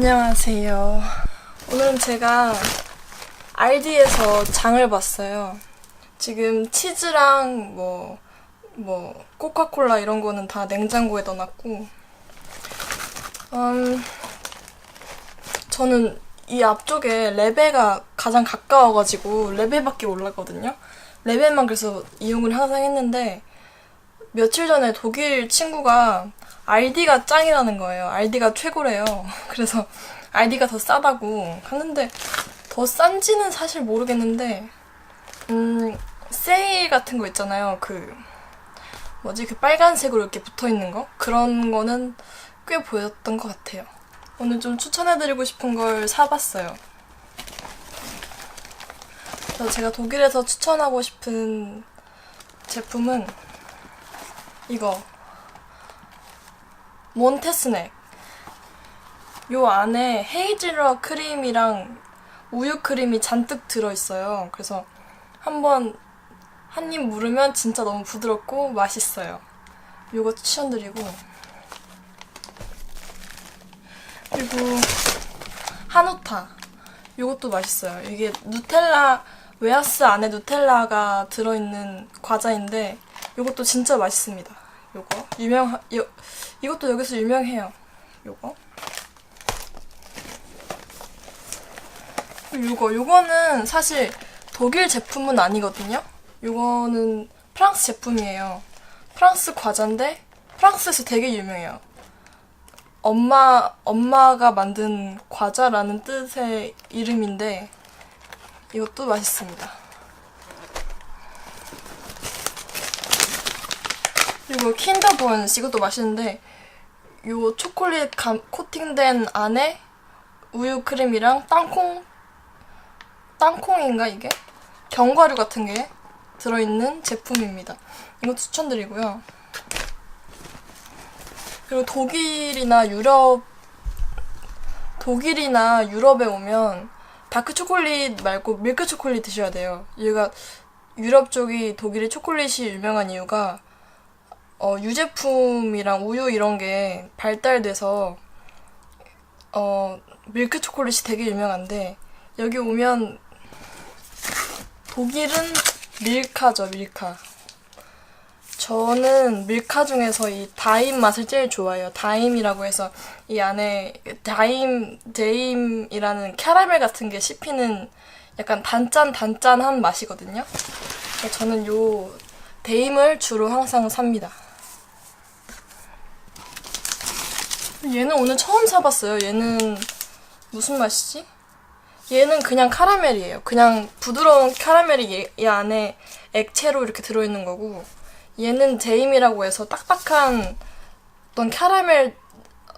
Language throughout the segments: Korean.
안녕하세요. 오늘은 제가 알디에서 장을 봤어요. 지금 치즈랑 뭐, 뭐, 코카콜라 이런 거는 다 냉장고에 넣어놨고, 음, 저는 이 앞쪽에 레베가 가장 가까워가지고 레베밖에 몰랐거든요. 레베만 그래서 이용을 항상 했는데, 며칠 전에 독일 친구가 알디가 짱이라는 거예요. 알디가 최고래요. 그래서 알디가 더 싸다고 하는데 더 싼지는 사실 모르겠는데 음 세일 같은 거 있잖아요. 그 뭐지 그 빨간색으로 이렇게 붙어 있는 거 그런 거는 꽤 보였던 것 같아요. 오늘 좀 추천해드리고 싶은 걸 사봤어요. 그래서 제가 독일에서 추천하고 싶은 제품은 이거 몬테스넥 요 안에 헤이즐넛 크림이랑 우유 크림이 잔뜩 들어있어요. 그래서 한번 한 입 물으면 진짜 너무 부드럽고 맛있어요. 요거 추천드리고 그리고 한우타 요것도 맛있어요. 이게 누텔라 웨하스 안에 누텔라가 들어있는 과자인데 요것도 진짜 맛있습니다. 요거 유명 요 이것도 여기서 유명해요. 요거 요거 요거는 사실 독일 제품은 아니거든요. 요거는 프랑스 제품이에요. 프랑스 과자인데 프랑스에서 되게 유명해요. 엄마 엄마가 만든 과자라는 뜻의 이름인데 이것도 맛있습니다. 그리고 킨더본스 이것도 맛있는데 요 초콜릿 감, 코팅된 안에 우유 크림이랑 땅콩 땅콩인가 이게 견과류 같은 게 들어있는 제품입니다. 이거 추천드리고요. 그리고 독일이나 유럽 독일이나 유럽에 오면 다크 초콜릿 말고 밀크 초콜릿 드셔야 돼요. 얘가 유럽 쪽이 독일의 초콜릿이 유명한 이유가 어, 유제품이랑 우유 이런 게 발달돼서 어, 밀크 초콜릿이 되게 유명한데 여기 오면 독일은 밀카죠, 밀카. 저는 밀카 중에서 이 다임 맛을 제일 좋아해요. 다임이라고 해서 이 안에 다임, 데임이라는 캐러멜 같은 게 씹히는 약간 단짠 단짠한 맛이거든요. 저는 요 데임을 주로 항상 삽니다. 얘는 오늘 처음 사봤어요. 얘는 무슨 맛이지? 얘는 그냥 카라멜이에요. 그냥 부드러운 카라멜이 얘, 얘 안에 액체로 이렇게 들어있는 거고 얘는 제임이라고 해서 딱딱한 어떤 카라멜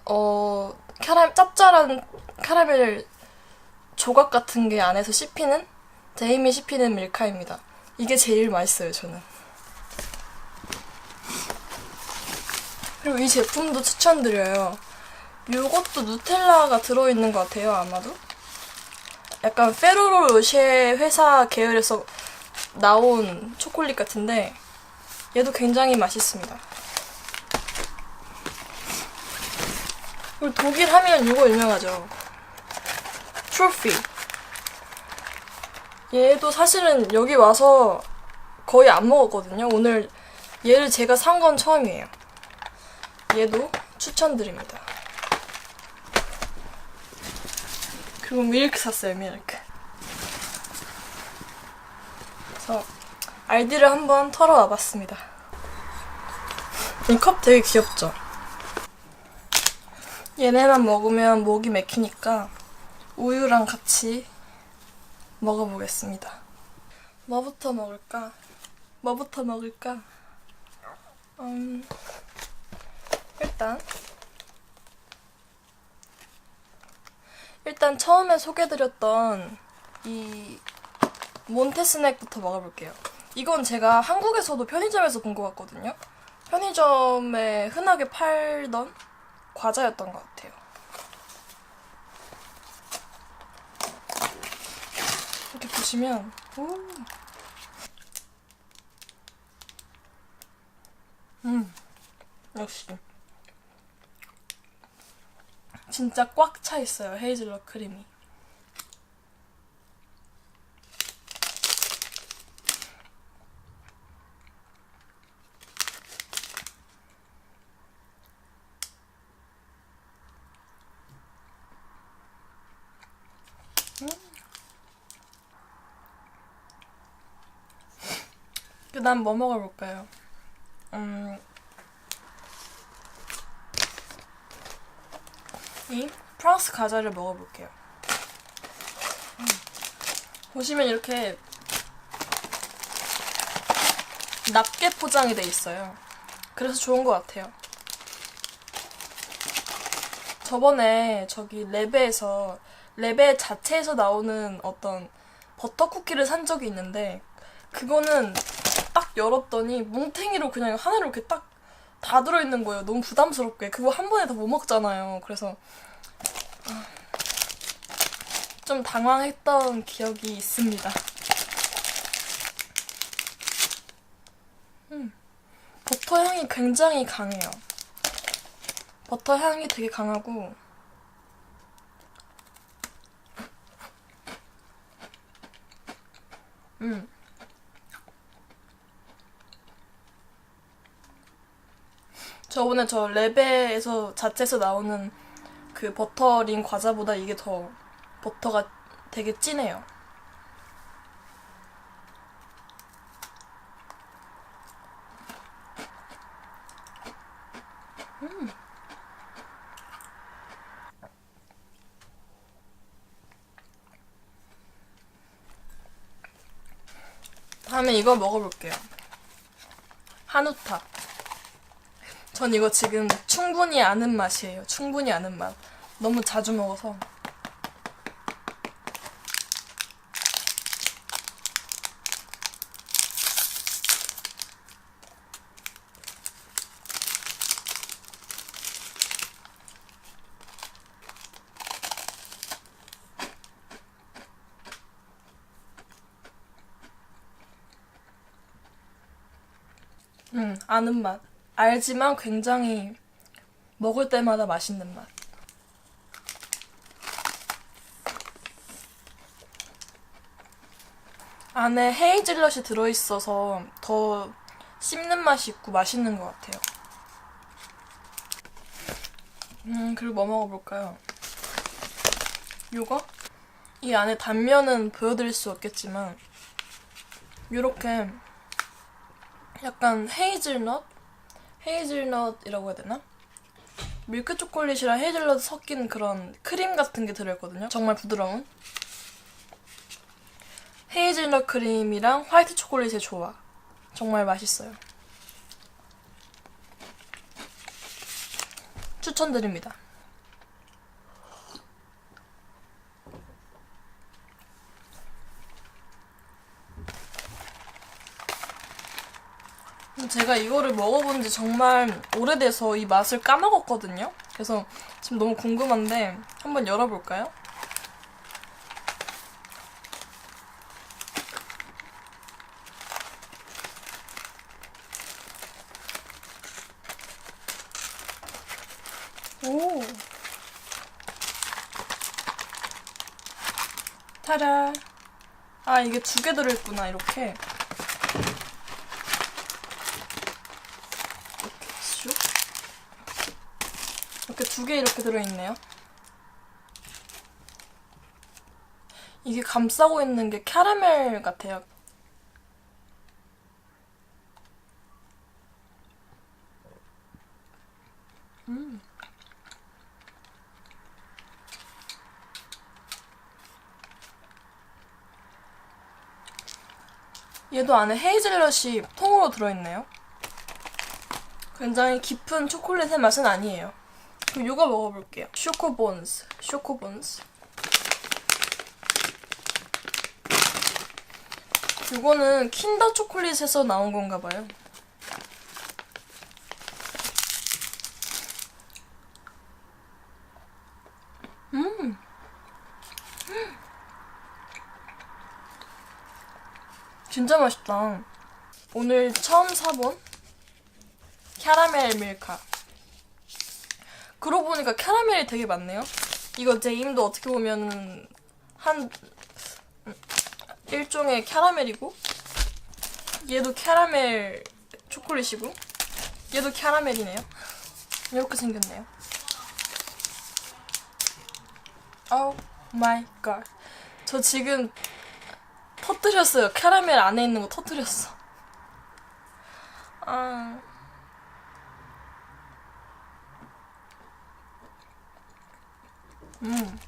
어 카라 짭짤한 카라멜 조각 같은 게 안에서 씹히는 제임이 씹히는 밀카입니다. 이게 제일 맛있어요, 저는. 그리고 이 제품도 추천드려요. 요것도 누텔라가 들어있는 것 같아요, 아마도. 약간 페로로 로쉐 회사 계열에서 나온 초콜릿 같은데 얘도 굉장히 맛있습니다. 그리고 독일 하면 이거 유명하죠. 트로피. 얘도 사실은 여기 와서 거의 안 먹었거든요. 오늘 얘를 제가 산 건 처음이에요. 얘도 추천드립니다. 그리고 밀크 샀어요, 밀크. 그래서 알디를 한번 털어와 봤습니다. 이 컵 되게 귀엽죠? 얘네만 먹으면 목이 맥히니까 우유랑 같이 먹어보겠습니다. 뭐부터 먹을까? 뭐부터 먹을까? 음, 일단 일단 처음에 소개드렸던 이 몬테스넥부터 먹어볼게요. 이건 제가 한국에서도 편의점에서 본 것 같거든요. 편의점에 흔하게 팔던 과자였던 것 같아요. 이렇게 보시면 오. 음 역시 진짜 꽉 차 있어요. 헤이즐넛 크림이. 그 다음 뭐 먹어볼까요? 음, 이 프랑스 과자를 먹어볼게요. 음, 보시면 이렇게 납게 포장이 돼 있어요. 그래서 좋은 것 같아요. 저번에 저기 레베에서 레베 자체에서 나오는 어떤 버터 쿠키를 산 적이 있는데 그거는 딱 열었더니 뭉탱이로 그냥 하나로 이렇게 딱 다 들어있는 거예요. 너무 부담스럽게. 그거 한 번에 다 못 먹잖아요. 그래서 아, 좀 당황했던 기억이 있습니다. 음, 버터 향이 굉장히 강해요. 버터 향이 되게 강하고 음. 저번에 저 레베에서 자체에서 나오는 그 버터링 과자보다 이게 더 버터가 되게 진해요. 음. 다음에 이거 먹어볼게요. 한우탑. 전 이거 지금 충분히 아는 맛이에요. 충분히 아는 맛. 너무 자주 먹어서. 음, 아는 맛. 알지만 굉장히 먹을 때마다 맛있는 맛. 안에 헤이즐넛이 들어있어서 더 씹는 맛이 있고 맛있는 것 같아요. 음, 그리고 뭐 먹어볼까요? 요거? 이 안에 단면은 보여드릴 수 없겠지만, 요렇게 약간 헤이즐넛? 헤이즐넛이라고 해야 되나? 밀크 초콜릿이랑 헤이즐넛 섞인 그런 크림 같은 게 들어있거든요. 정말 부드러운. 헤이즐넛 크림이랑 화이트 초콜릿의 조화. 정말 맛있어요. 추천드립니다. 제가 이거를 먹어본 지 정말 오래돼서 이 맛을 까먹었거든요. 그래서 지금 너무 궁금한데 한번 열어볼까요? 오. 타라. 아, 이게 두 개 들어있구나, 이렇게. 슉. 이렇게 두 개 이렇게 들어있네요. 이게 감싸고 있는 게 캐러멜 같아요. 음. 얘도 안에 헤이즐넛이 통으로 들어있네요. 굉장히 깊은 초콜릿의 맛은 아니에요. 그럼 이거 먹어볼게요. 쇼코본스. 쇼코본스. 이거는 킨더 초콜릿에서 나온 건가 봐요. 음. 진짜 맛있다. 오늘 처음 사본 캐러멜 밀카. 그러고 보니까 캐러멜이 되게 많네요. 이거 제 임도 어떻게 보면은 한 음, 일종의 캐러멜이고 얘도 캐러멜 초콜릿이고 얘도 캐러멜이네요. 이렇게 생겼네요. 오 마이 갓. 저 지금 터뜨렸어요. 캐러멜 안에 있는 거 터뜨렸어. 아. 음.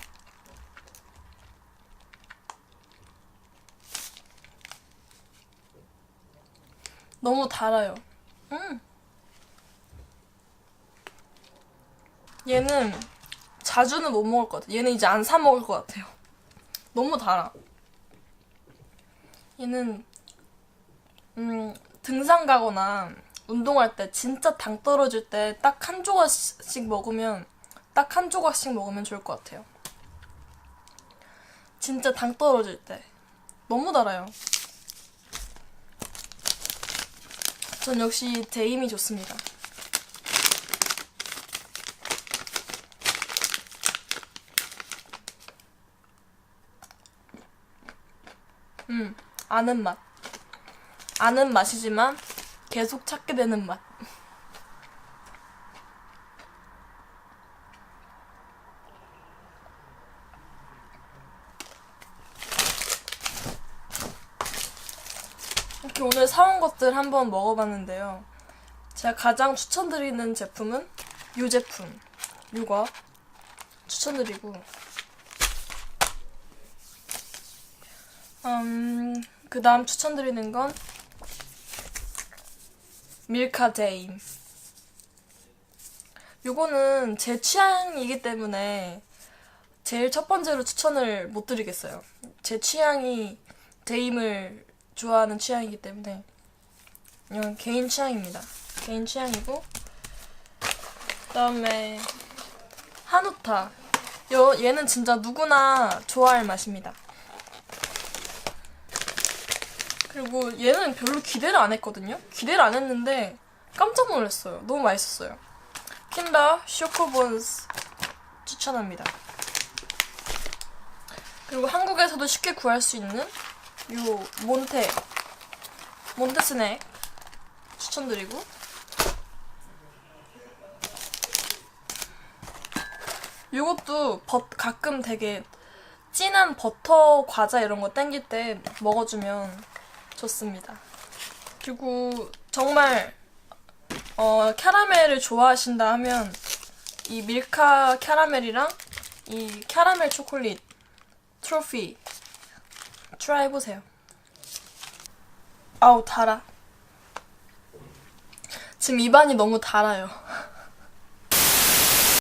너무 달아요. 음. 얘는 자주는 못 먹을 것 같아요. 얘는 이제 안 사 먹을 것 같아요. 너무 달아. 얘는 음, 등산 가거나 운동할 때 진짜 당 떨어질 때 딱 한 조각씩 먹으면 딱 한 조각씩 먹으면 좋을 것 같아요. 진짜 당 떨어질 때 너무 달아요. 전 역시 데임이 좋습니다. 음, 아는 맛. 아는 맛이지만 계속 찾게 되는 맛. 이렇게 오늘 사온 것들 한번 먹어봤는데요. 제가 가장 추천드리는 제품은 이 제품. 이거 추천드리고 음, 그 다음 추천드리는 건 밀카데임. 요거는 제 취향이기 때문에 제일 첫 번째로 추천을 못 드리겠어요. 제 취향이 데임을 좋아하는 취향이기 때문에 이건 개인 취향입니다. 개인 취향이고 그다음에 한우타. 요 얘는 진짜 누구나 좋아할 맛입니다. 그리고 얘는 별로 기대를 안 했거든요. 기대를 안 했는데 깜짝 놀랐어요. 너무 맛있었어요. 킨더 쇼코본스 추천합니다. 그리고 한국에서도 쉽게 구할 수 있는 요 몬테 몬테 스낵 추천드리고 요것도 버, 가끔 되게 진한 버터 과자 이런 거 땡길 때 먹어주면 좋습니다. 그리고 정말 어, 캐러멜을 좋아하신다 하면 이 밀카 캐러멜이랑 이 캐러멜 초콜릿 트로피 트라이 해보세요. 아우 달아. 지금 입안이 너무 달아요.